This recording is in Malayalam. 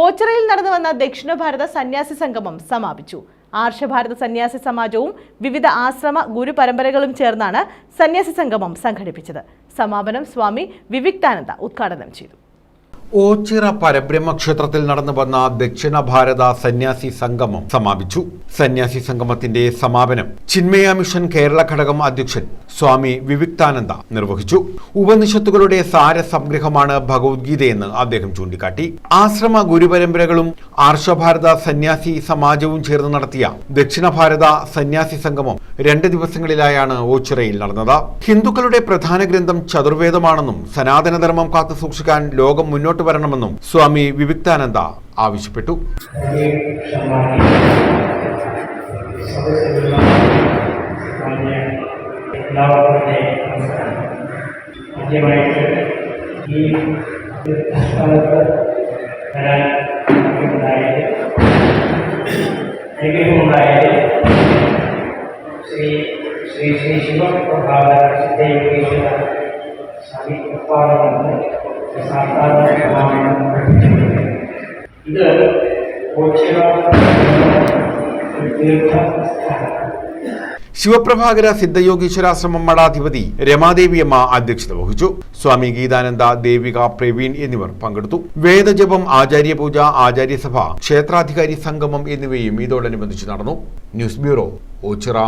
ഓച്ചിറയിൽ നടന്നു വന്ന ദക്ഷിണ ഭാരത സന്യാസി സംഗമം സമാപിച്ചു. ആർഷഭാരത സന്യാസി സമാജവും വിവിധ ആശ്രമ ഗുരുപരമ്പരകളും ചേർന്നാണ് സന്യാസി സംഗമം സംഘടിപ്പിച്ചത്. സമാപനം സ്വാമി വിവിക്താനന്ദ ഉദ്ഘാടനം ചെയ്തു. ഓച്ചിറ പരബ്രഹ്മക്ഷേത്രത്തിൽ നടന്നു വന്ന ദക്ഷിണ ഭാരത സന്യാസി സംഗമം സമാപിച്ചു. സന്യാസി സംഗമത്തിന്റെ സമാപനം ചിന്മയ മിഷൻ കേരള ഘടകം അധ്യക്ഷൻ സ്വാമി വിവിക്താനന്ദ നിർവഹിച്ചു. ഉപനിഷത്തുകളുടെ സാര സാരസംഗ്രഹമാണ് ഭഗവത്ഗീതയെന്ന് അദ്ദേഹം ചൂണ്ടിക്കാട്ടി. ആശ്രമ ഗുരുപരമ്പരകളും ആർഷഭാരത സന്യാസി സമാജവും ചേർന്ന് നടത്തിയ ദക്ഷിണ ഭാരത സന്യാസി സംഗമം രണ്ട് ദിവസങ്ങളിലായാണ് ഓച്ചിറയിൽ നടന്നത്. ഹിന്ദുക്കളുടെ പ്രധാന ഗ്രന്ഥം ചതുർവേദമാണെന്നും സനാതനധർമ്മം കാത്തു സൂക്ഷിക്കാൻ ലോകം മുന്നോട്ട് വരണമെന്നും സ്വാമി വിവിക്താനന്ദ ആവശ്യപ്പെട്ടു. ആദ്യമായിട്ട് ഈ സ്ഥലത്ത് വരാൻ ശ്രീ ശ്രീ ശ്രീ ശിവപ്രഭാകര സിദ്ധയോഗീശ്വര സ്വാമി പ്രഭാകരന് ഇത് ശിവപ്രഭാകര സിദ്ധയോഗീശ്വരാശ്രമം മഠാധിപതി രമാദേവിയമ്മ അധ്യക്ഷത വഹിച്ചു. സ്വാമി ഗീതാനന്ദ ദേവിക പ്രവീൺ എന്നിവർ പങ്കെടുത്തു. വേദജപം ആചാര്യപൂജ ആചാര്യസഭ ക്ഷേത്രാധികാരി സംഗമം എന്നിവയും ഇതോടനുബന്ധിച്ച് നടന്നു. News bureau Ochira.